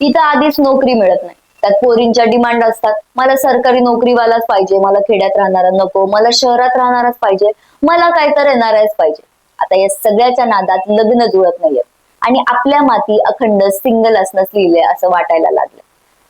तिथं आधीच नोकरी मिळत नाही. त्यात पोरींच्या डिमांड असतात. मला सरकारी नोकरीवालाच पाहिजे. मला खेड्यात राहणारा नको. मला शहरात राहणाराच पाहिजे. मला काय तर येणाराच पाहिजे. आता या सगळ्याच्या नादात लग्न जुळत नाहीये. आणि आपल्या माती अखंड सिंगल असणंच लिहिलंय असं वाटायला लागलं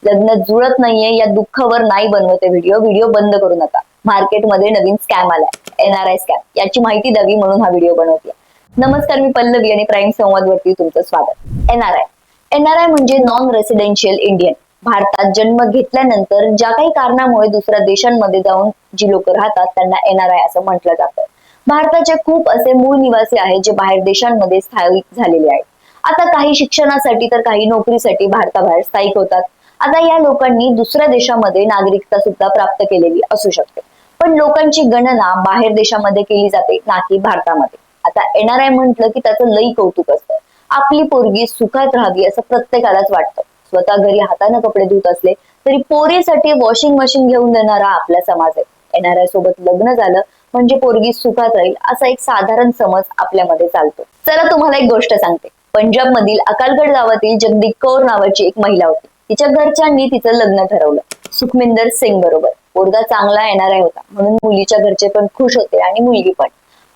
लग्न जुळत नाहीये. या दुःखावर नाही बनवते व्हिडिओ व्हिडिओ बंद करू नका. मार्केटमध्ये नवीन स्कॅम आलाय. एनआरआय स्कॅम याची माहिती द्यावी म्हणून हा व्हिडिओ बनवते नमस्कार मी पल्लवी आणि प्राईम संवाद वरती तुमचं स्वागत. एनआरआय एनआरआय म्हणजे नॉन रेसिडेन्शियल इंडियन भारतात जन्म घेतल्यानंतर ज्या काही कारणामुळे दुसऱ्या देशांमध्ये जाऊन जी लोक राहतात त्यांना एनआरआय असं म्हटलं जातं. भारताचे खूप असे मूळ निवासी आहेत जे बाहेर देशांमध्ये स्थायिक झालेले आहेत. आता काही शिक्षणासाठी तर काही नोकरीसाठी भारताबाहेर स्थायिक होतात. आता या लोकांनी दुसऱ्या देशामध्ये नागरिकता सुद्धा प्राप्त केलेली असू शकते. पण लोकांची गणना बाहेर देशामध्ये केली जाते ना की भारतामध्ये. आता एनआरआय म्हटलं की त्याचं लई कौतुक असतं. आपली पोरगी सुखात राहावी असं प्रत्येकालाच वाटतं. स्वतः घरी हाताने कपडे धुत असले तरी पोरीसाठी वॉशिंग मशीन घेऊन देणारा आपला समाज आहे. एनआरआय सोबत लग्न झालं म्हणजे पोरगी सुखात राहील असा एक साधारण समज आपल्यामध्ये चालतो. चला तुम्हाला एक गोष्ट सांगते. पंजाब मधील अकालगड गावातील जगदीप कौर नावाची एक महिला होती. तिच्या घरच्यांनी तिचं लग्न ठरवलं. सुखमिंदर सिंग बरोबर. पोरगा चांगला येणारा होता. म्हणून मुलीच्या घरचे पण खुश होते आणि मुलगी पण.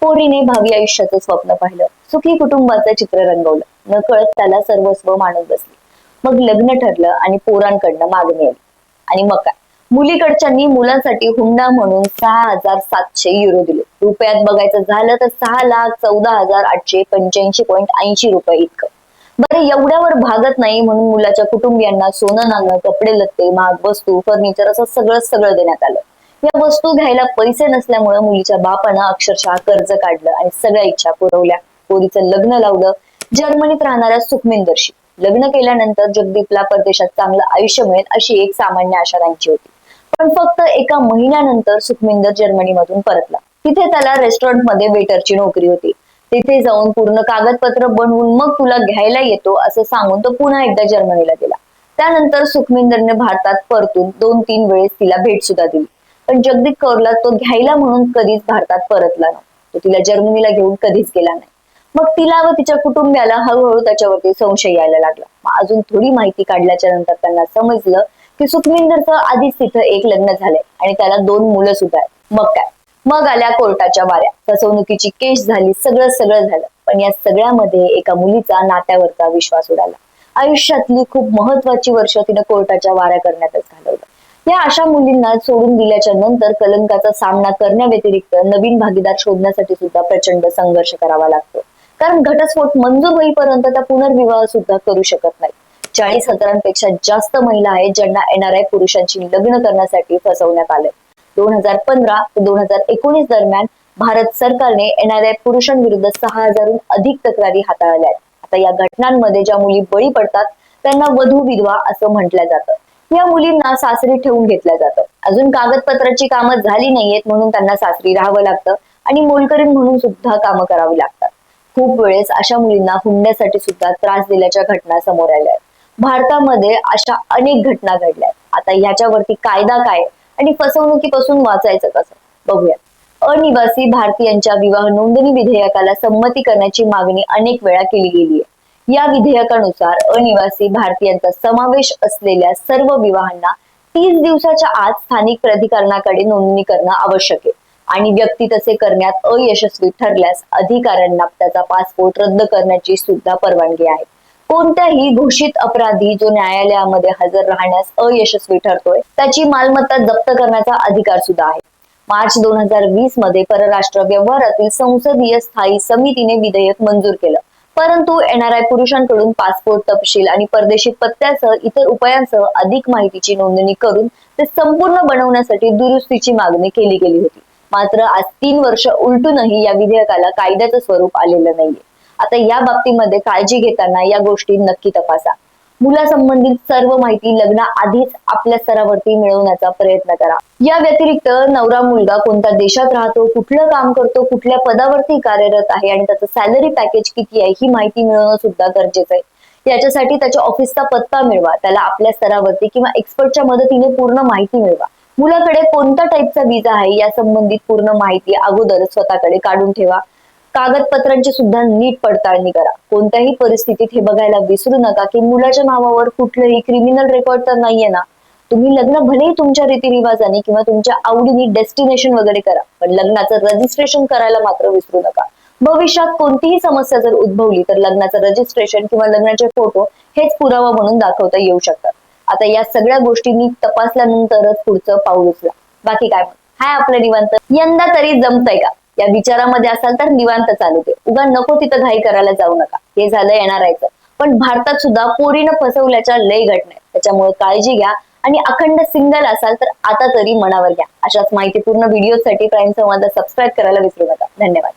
पोरीने भावी आयुष्याचं स्वप्न पाहिलं. सुखी कुटुंबाचं चित्र रंगवलं. न कळत त्याला सर्वस्व मानत बसली. मग लग्न ठरलं आणि पोरांकडनं मागणी आली. आणि मग काय? मुलीकडच्यांनी मुलांसाठी हुंडा म्हणून सहा हजार सातशे युरो दिले. रुपयात बघायचं झालं तर सहा लाख चौदा हजार आठशे पंच्याऐंशी पॉईंट ऐंशी रुपये इतकं. बरं एवढ्यावर भागत नाही म्हणून मुलाच्या कुटुंबियांना सोनं नाणं कपडे लत्ते महाग वस्तू फर्निचर असं सगळं सगळं देण्यात आलं. या वस्तू घ्यायला पैसे नसल्यामुळे मुलीच्या बापानं अक्षरशः कर्ज काढलं आणि सगळ्या इच्छा पुरवल्या. पोरीचं लग्न लावलं. जर्मनीत राहणाऱ्या सुखमिंदरशी. लग्न केल्यानंतर जगदीपला परदेशात चांगलं आयुष्य मिळेल अशी एक सामान्य आशा त्यांची होती. पण फक्त एका महिन्यानंतर सुखमिंदर जर्मनीमधून परतला. तिथे त्याला रेस्टॉरंटमध्ये वेटरची नोकरी होती. तिथे जाऊन पूर्ण कागदपत्र बनवून मग तुला घ्यायला येतो असं सांगून तो पुन्हा एकदा जर्मनीला गेला. त्यानंतर सुखमिंदरने भारतात परतून दोन तीन वेळेस तिला भेट सुद्धा दिली. पण जगदीप कौरला तो घ्यायला म्हणून कधीच भारतात परतला नाही. तो तिला जर्मनीला घेऊन कधीच गेला नाही. मग तिला व तिच्या कुटुंबियाला हळूहळू त्याच्यावरती संशय यायला लागला. मग अजून थोडी माहिती काढल्याच्या नंतर त्यांना समजलं की सुखमिंदरचं आधीच तिथं एक लग्न झालंय आणि त्याला दोन मुलं सुद्धा आहेत. मग काय? मग आल्या कोर्टाच्या वाऱ्या. फसवणुकीची केस झाली सगळं सगळं झालं. पण या सगळ्यामध्ये एका मुलीचा नात्यावरचा विश्वास उडाला. आयुष्यातली खूप महत्वाची वर्ष तिनं कोर्टाच्या वाऱ्या करण्यातच घालवलं. या अशा मुलींना सोडून दिल्याच्या नंतर कलंकाचा सामना करण्याव्यतिरिक्त नवीन भागीदार शोधण्यासाठी सुद्धा प्रचंड संघर्ष करावा लागतो. कारण घटस्फोट मंजूर होईपर्यंत त्या पुनर्विवाह सुद्धा करू शकत नाही चाळीस हजारांपेक्षा जास्त महिला आहेत ज्यांना एनआरआय पुरुषांची लग्न करण्यासाठी फसवण्यात आले दोन हजार पंधरा ते दोन हजार एकोणीस दरम्यान भारत सरकारने एनआरआय पुरुषांविरुद्ध सहा हजारहून अधिक तक्रारी हाताळल्या आहेत. आता या घटनांमध्ये ज्या मुली बळी पडतात त्यांना वधू विधवा असं म्हटलं जातं. या मुलींना सासरी ठेवून घेतलं जातं अजून कागदपत्राची कामं झाली नाहीयेत म्हणून त्यांना सासरी राहावं लागतं आणि मोलकरीण म्हणून सुद्धा कामं करावी लागतात. खूप वेळेस अशा मुलींना हुंड्यासाठी सुद्धा त्रास दिल्याच्या घटना समोर आल्या आहेत. भारतामध्ये अशा अनेक घटना घडल्या आहेत. आता ह्याच्यावरती कायदा काय आणि फसवणुकीपासून वाचायचं कसं? बघूया अनिवासी भारतीयांच्या विवाह नोंदणी विधेयकाला संमती करण्याची मागणी अनेक वेळा केली गेली आहे या विधेयकानुसार अनिवासी भारतीयांचा समावेश असलेल्या सर्व विवाहांना तीस दिवसाच्या आत स्थानिक प्राधिकरणाकडे नोंदणी करणं आवश्यक आहे. आणि व्यक्ती तसे करण्यात अयशस्वी ठरल्यास अधिकाऱ्यांना त्याचा पासपोर्ट रद्द करण्याची सुद्धा परवानगी आहे. कोणत्याही घोषित अपराधी जो न्यायालयामध्ये हजर राहण्यास अयशस्वी ठरतोय त्याची मालमत्ता जप्त करण्याचा अधिकार सुद्धा आहे. मार्च दोन हजार वीसमध्ये परराष्ट्र व्यवहारातील संसदीय स्थायी समितीने विधेयक मंजूर केलं. परंतु एनआरआय पुरुषांकडून पासपोर्ट तपशील आणि परदेशी पत्त्यासह इतर उपायांसह अधिक माहितीची नोंदणी करून ते संपूर्ण बनवण्यासाठी दुरुस्तीची मागणी केली गेली होती. मात्र आज तीन वर्ष उलटूनही या विधेयकाला कायद्याचं स्वरूप आलेलं नाहीये. आता या बाबतीमध्ये काळजी घेताना या गोष्टी नक्की तपासा. मुलासंबंधित सर्व माहिती लग्ना आधीच आपल्या स्तरावरती मिळवण्याचा प्रयत्न करा. या व्यतिरिक्त नवरा मुलगा कोणत्या देशात राहतो कुठलं काम करतो कुठल्या पदावरती कार्यरत आहे आणि त्याचं सॅलरी पॅकेज किती आहे ही माहिती मिळवणं सुद्धा गरजेचं आहे. याच्यासाठी त्याच्या ऑफिसचा पत्ता मिळवा त्याला आपल्या स्तरावरती किंवा एक्सपर्टच्या मदतीने पूर्ण माहिती मिळवा. मुलाकडे कोणत्या टाईपचा विजा आहे या संबंधित पूर्ण माहिती अगोदर स्वतःकडे काढून ठेवा. कागदपत्रांची सुद्धा नीट पडताळणी करा. कोणत्याही परिस्थितीत हे बघायला विसरू नका की मुलाच्या नावावर कुठलंही क्रिमिनल रेकॉर्ड तर नाहीये ना. तुम्ही लग्न भलेही तुमच्या रीतिरिवाजाने किंवा तुमच्या आवडीने डेस्टिनेशन वगैरे करा पण लग्नाचं रजिस्ट्रेशन करायला मात्र विसरू नका. भविष्यात कोणतीही समस्या जर उद्भवली तर लग्नाचं रजिस्ट्रेशन किंवा लग्नाचे फोटो हेच पुरावा म्हणून दाखवता येऊ शकतात. आता या सगळ्या गोष्टींनी तपासल्यानंतरच पुढचं पाऊल उचला. बाकी काय? हाय आपलं निवांत. यंदा तरी जमतंय का? या विचारामध्ये असाल तर निवांत चालू दे. उगा नको तिथं घाई करायला जाऊ नका. हे झालं येणार पण भारतात सुद्धा पोरीनं फसवल्याच्या लय घटना आहेत. त्याच्यामुळे काळजी घ्या आणि अखंड सिंगल असाल तर आता तरी मनावर घ्या. अशाच माहितीपूर्ण व्हिडिओसाठी प्राईम संवाद सबस्क्राईब करायला विसरू नका. धन्यवाद.